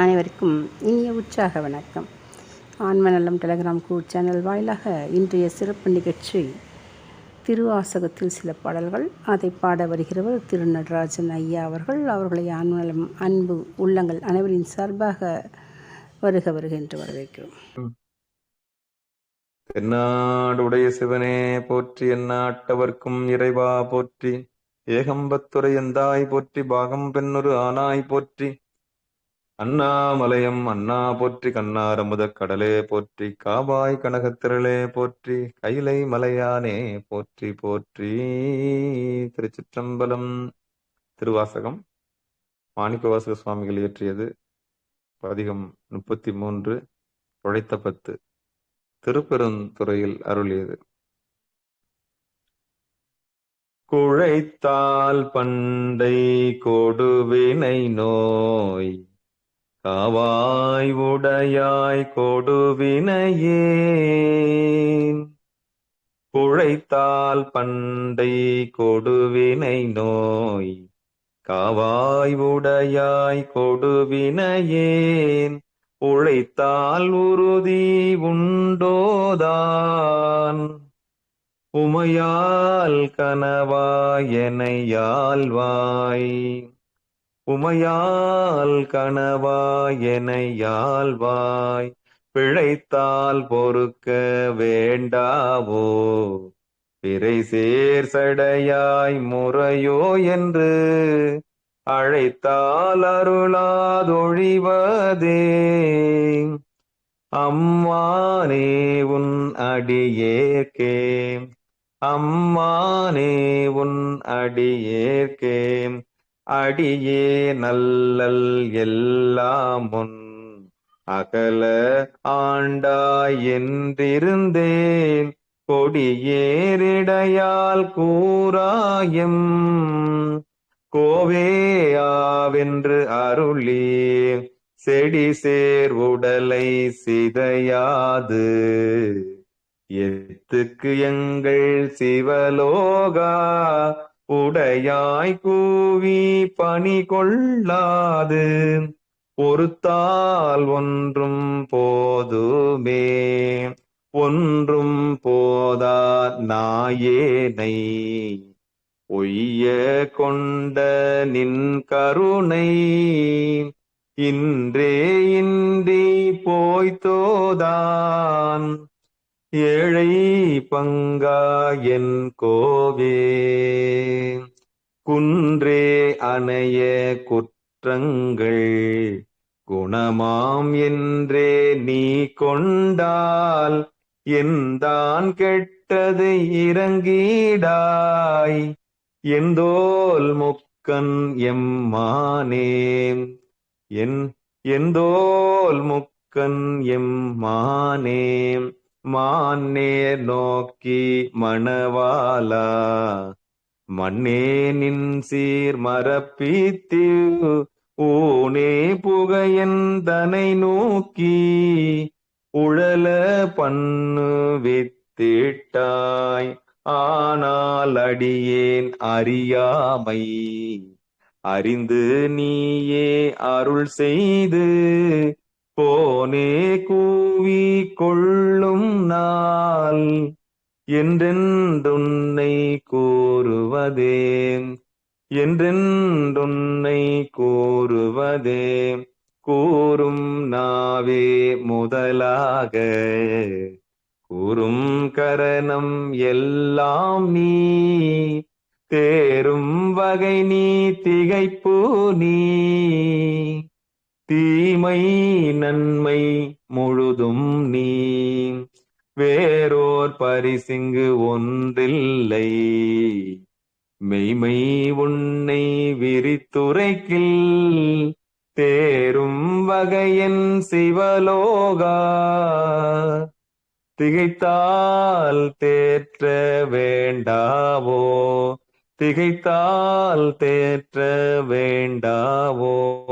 அனைவருக்கும் இனிய உற்சாக வணக்கம். ஆன்மநலம் டெலகிராம் கூட் சேனல் வாயிலாக இன்றைய சிறப்பு நிகழ்ச்சி திருவாசகத்தில் சில பாடல்கள். அதை பாட வருகிறவர் திரு நடராஜன் ஐயா அவர்கள். அவர்களை ஆன்மநலம் அன்பு உள்ளங்கள் அனைவரின் சார்பாக வருக வருக என்று வரவேற்கிறோம். தென்னாடுடைய சிவனே போற்றி எந்நாட்டவர்க்கும் இறைவா போற்றி ஏகம்பத்துறை எந்தாய் போற்றி பாகம் பெண்ணொரு ஆனாய் போற்றி அண்ணாமலையம் அண்ணா போற்றி கண்ணாரமுத கடலே போற்றி காபாய் கனகத்திரளே போற்றி கைலை மலையானே போற்றி போற்றி. திருச்சிற்றம்பலம் திருவாசகம். மாணிக்கவாசக சுவாமிகள் இயற்றியது பதிகம் முப்பத்தி மூன்று உழைத்த பத்து. திருப்பெருந்துறையில் அருளியது. குழைத்தால் பண்டை கொடுவினை நோய் காவாய் உடையாய் கொடுவினையேன். குழைத்தால் பண்டை கொடுவினை நோய். காவாய் உடையாய் கொடுவினையேன். உழைத்தால் உறுதி உண்டோதான். உமையால் கனவாய் கனவாயனையாழ்வாய் உமையால் கனவாயனையாழ்வாய் பிழைத்தால் பொறுக்க வேண்டாவோ? பிறை சேர் சடையாய் முறையோ என்று அழைத்தால் அருளாதொழிவதே. அம்மானே உன் அடியேற்கே அம்மானே உன் அடியேற்கே. அடியே நல்லல் எல்லாமுன் அகல ஆண்டாய் என்றிருந்தேன் கொடியேறிடையால் கூறாயம் கோவேயாவென்று அருளி செடி சேர் உடலை சிதையாது. எத்துக்கு எங்கள் சிவலோகா. உடையாய் கூவி பணி கொள்ளாது. பொறுத்தால் ஒன்றும் போதுமே. ஒன்றும் போதா நாயேனை. பொய்ய கொண்ட நின் கருணை. இன்றே இன்றி போய்த்தோதான். ஏழை பங்கா என் கோவே. குன்றே அணைய குற்றங்கள் குணமாம் என்றே நீ கொண்டால் எந்தான் கெட்டது இறங்கிடாய். எந்தோல் முக்கன் எம்மானே. என் எந்தோல் முக்கன் எம்மானே. மான்னே நோக்கி மணவாலா மண்ணே நின் சீர் மரப்பித்து ஊனே புகையந்தனை நோக்கி உழல பண்ணு வித்திட்டாய் ஆனால் அடியேன் அறியாமை. அறிந்து நீயே அருள் செய்து போனே கூவி கொள்ளும் நாள் என்றென்றுன்னை கூறுவதே என்றென்றுன்னை கூறுவதே கூறும் நாவே முதலாக. கூறும் கரணம் எல்லாம் நீ தேரும் வகை நீ திகைப்பு நீ. தீமை நன்மை முழுதும் நீ. வேறோர் பரிசிங்கு ஒன்றில்லை. மெய்மை உன்னை விரித்துரைக்கில். தேரும் வகையன் சிவலோகா. திகைத்தால் தேற்ற வேண்டாவோ? திகைத்தால் தேற்ற வேண்டாவோ?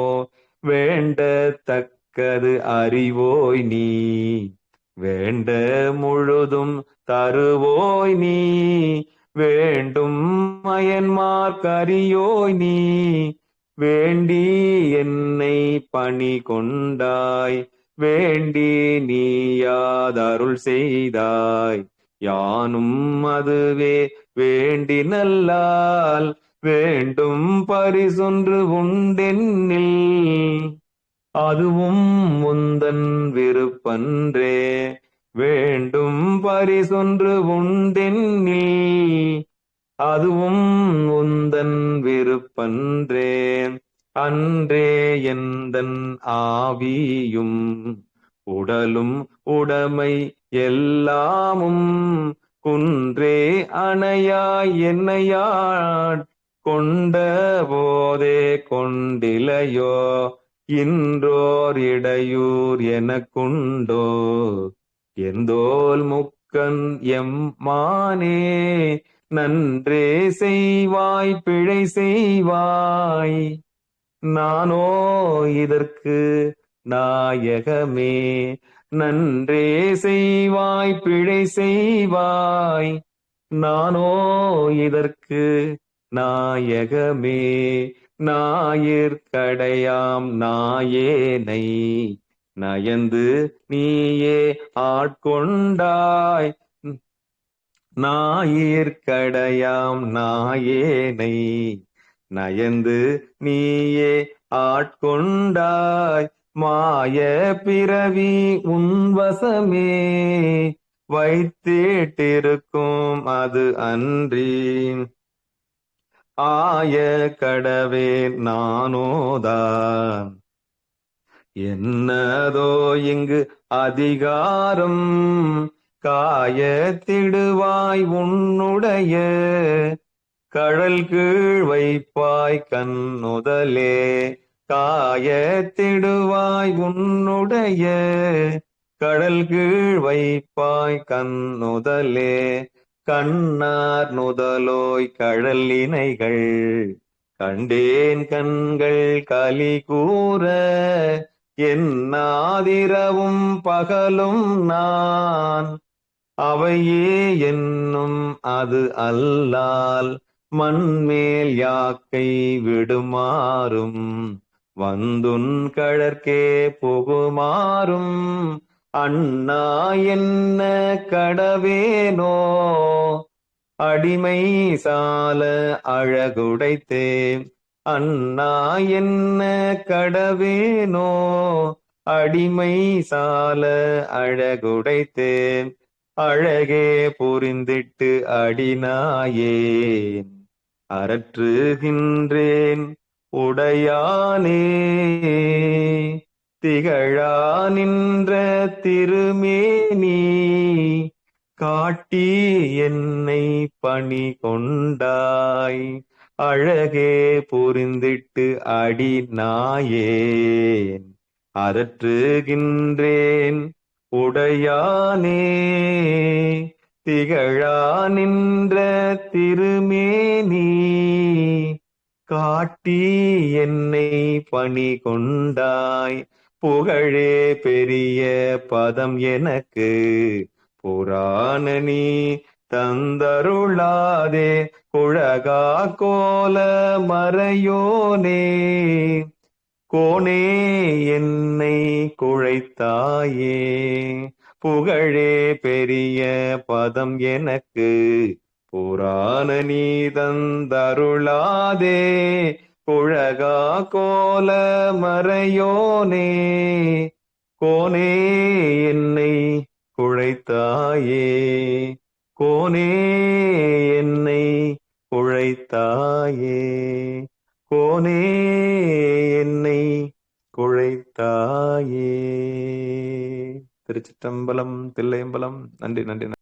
வேண்டத்தக்கது அறிவோய் நீ. வேண்ட முழுதும் தருவோய் நீ. வேண்டும் மயன்மார்க்கரியோய் நீ. வேண்டி என்னை பணி கொண்டாய். வேண்டி நீ யாதருள் செய்தாய். யானும் அதுவே வேண்டி நல்லால் வேண்டும் பரிசொன்று உண்டென்னில் அதுவும் முந்தன் விருப்பன்றே. வேண்டும் பரிசொன்று உண்டென்னில் அதுவும் உந்தன் விருப்பன்றே. அன்றே எந்தன் ஆவியும் உடலும் உடமை எல்லாமும் குன்றே அணையாய் என்னையாட் கொண்ட போதே கொண்டிலையோ? இன்றோர் இடையூர் எனக்குண்டோ? எந்தோல் முக்கன் எம் மானே நன்றே செய்வாய் பிழை செய்வாய். நானோ இதற்கு நாயகமே நன்றே செய்வாய் பிழை செய்வாய். நானோ இதற்கு நாயகமே நாயிற்கடையாம் நாயேனை நயந்து நீயே ஆட்கொண்டாய் நாயிற்கடையாம் நாயேனை நயந்து நீயே ஆட்கொண்டாய் மாய பிறவி உன்வசமே வைத்தேட்டிருக்கும் அது அன்றி. ஆய கடவே நானோதான் என்னதோ இங்கு அதிகாரம் காயத்திடுவாய் உன்னுடைய கடல் கீழ் வைப்பாய் கண்ணுதலே. காயத்திடுவாய் உன்னுடைய கடல் கீழ் வைப்பாய் கண்ணுதலே. கண்ணார் நுதலோய் கடல் இணைகள் கண்டேன் கண்கள் கலி கூற என்னாதிரவும் பகலும் நான். அவையே என்னும் அது அல்லால் மண்மேல் யாக்கை விடுமாறும் வந்துன் கழற்கே புகுமாறும் அண்ணா என்ன கடவேனோ? அடிமை சால அழகுடைத்தே அண்ணா என்ன கடவேனோ? அடிமை சால அழகுடைத்தே அழகே புரிந்திட்டு அடினாயேன் அரற்றுகின்றேன் உடையானே திகழா நின்ற திருமேனி காட்டி என்னை பணி கொண்டாய். அழகே புரிந்திட்டு அடி நாயேன் அறற்றுகின்றேன் உடையானே. திகழா நின்ற திருமேனி காட்டி என்னை பணி கொண்டாய். புகழே பெரிய பதம் எனக்கு. புராண நீ தந்தருளாதே குழகா கோல மறையோனே. கோனே என்னை குழைத்தாயே புகழே பெரிய பதம் எனக்கு. புராண நீ தந்தருளாதே குழகா கோல மறையோனே கோனே என்னை குழைத்தாயே கோனே என்னை குழைத்தாயே கோனே என்னை குழைத்தாயே. திருச்சிற்றம்பலம் தில்லையம்பலம் நன்றி நன்றி.